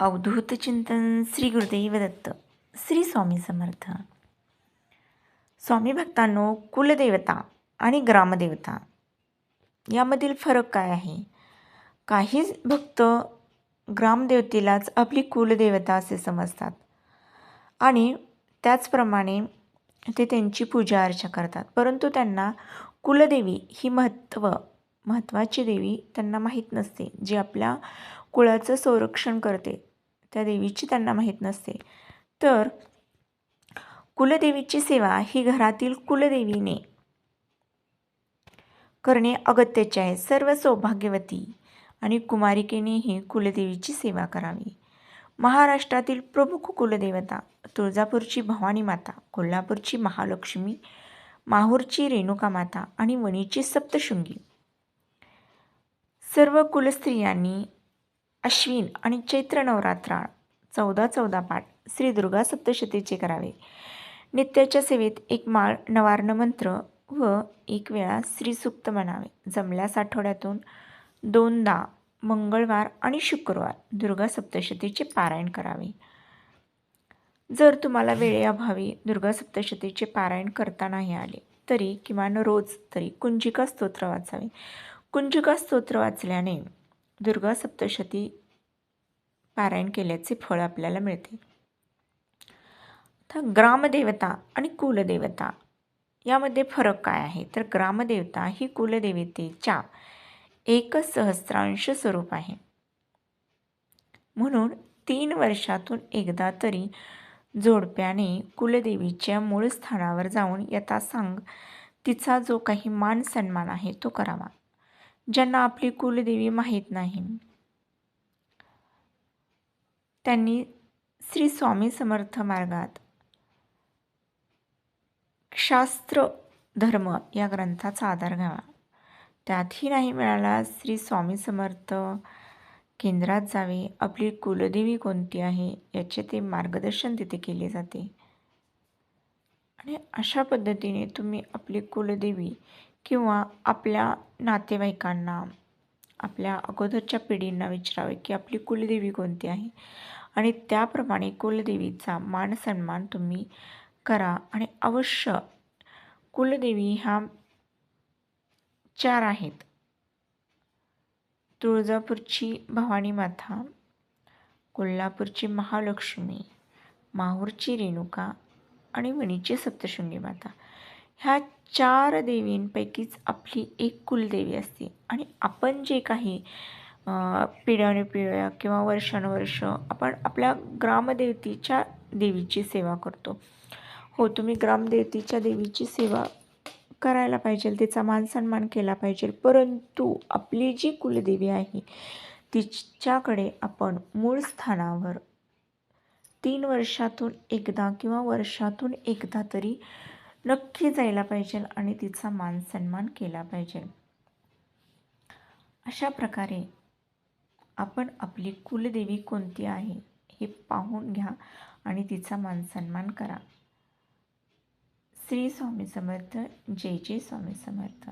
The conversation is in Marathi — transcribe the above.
अवधूत चिंतन श्री गुरुदेव दत्त श्री स्वामी समर्थ. स्वामी भक्तांनो कुलदेवता आणि ग्रामदेवता यामधील फरक काय आहे? काही भक्त ग्रामदेवतेलाच आपली कुलदेवता असे समजतात आणि त्याचप्रमाणे ते त्यांची पूजा अर्चा करतात. परंतु त्यांना कुलदेवी ही महत्त्व महत्त्वाची देवी त्यांना माहीत नसते जी आपल्या कुळाचं संरक्षण करते. त्या देवीची त्यांना माहीत नसते. तर कुलदेवीची सेवा ही घरातील कुलदेवीने करणे अगत्याचे आहे. सर्व सौभाग्यवती आणि कुमारिकेनेही कुलदेवीची सेवा करावी. महाराष्ट्रातील प्रमुख कुलदेवता तुळजापूरची भवानी माता कोल्हापूरची महालक्ष्मी माहूरची रेणुका माता आणि वणीची सप्तशृंगी. सर्व कुलस्त्रियांनी अश्विन आणि चैत्र नवरात्रा चौदा चौदा पाठ श्री दुर्गा सप्तशतीचे करावे. नित्याच्या सेवेत एक माळ नवार्ण मंत्र व एक वेळा श्रीसुक्त म्हणावे. जमल्यास आठवड्यातून दोनदा मंगळवार आणि शुक्रवार दुर्गा सप्तशतीचे पारायण करावे. जर तुम्हाला वेळेअभावी दुर्गा सप्तशतीचे पारायण करता नाही आले तरी किमान रोज तरी कुंजिका स्तोत्र वाचावे. कुंजिका स्तोत्र वाचल्याने दुर्गा सप्तशती पारायण केल्याचे फळ आपल्याला मिळते. आता ग्रामदेवता आणि कुलदेवता यामध्ये फरक काय आहे? तर ग्रामदेवता ही कुलदेवतेच्या एक सहस्रांश स्वरूप आहे. म्हणून तीन वर्षातून एकदा तरी जोडप्याने कुलदेवीच्या मूळ स्थानावर जाऊन यथासांग तिचा जो काही मान सन्मान आहे तो करावा. ज्यांना आपली कुलदेवी माहीत नाही. त्यांनी श्री स्वामी समर्थ मार्गात शास्त्र धर्म या ग्रंथाचा आधार घ्यावा. त्यातही नाही मिळाला श्री स्वामी समर्थ केंद्रात जावे आपली कुलदेवी कोणती आहे याचे ते मार्गदर्शन तिथे केले जाते. आणि अशा पद्धतीने तुम्ही आपली कुलदेवी किंवा आपल्या नातेवाईकांना आपल्या अगोदरच्या पिढींना विचारावे की आपली कुलदेवी कोणती आहे? आणि त्याप्रमाणे कुलदेवीचा मान सन्मान तुम्ही करा. आणि अवश्य कुलदेवी ह्या चार आहेत. तुळजापूरची भवानी माता कोल्हापूरची महालक्ष्मी माहूरची रेणुका आणि वणीची सप्तशृंगी माता. ह्या चार देवींपैकीच आपली एक कुलदेवी असते. आणि आपण जे काही पिढ्याने पिढ्या किंवा वर्षानुवर्ष आपण आपल्या ग्रामदेवतीच्या देवीची सेवा करतो. हो तुम्ही ग्रामदेवतीच्या देवीची सेवा करायला पाहिजे तिचा मान सन्मान केला पाहिजे. परंतु आपली जी कुलदेवी आहे तिच्याकडे आपण मूळ स्थानावर तीन वर्षातून एकदा किंवा वर्षातून एकदा तरी नक्की जायला पाहिजे आणि तिचा मान सन्मान केला पाहिजे. अशा प्रकारे आपण आपली कुलदेवी कोणती आहे हे पाहून घ्या आणि तिचा मान सन्मान करा. श्री स्वामी समर्थ जय जय स्वामी समर्थ.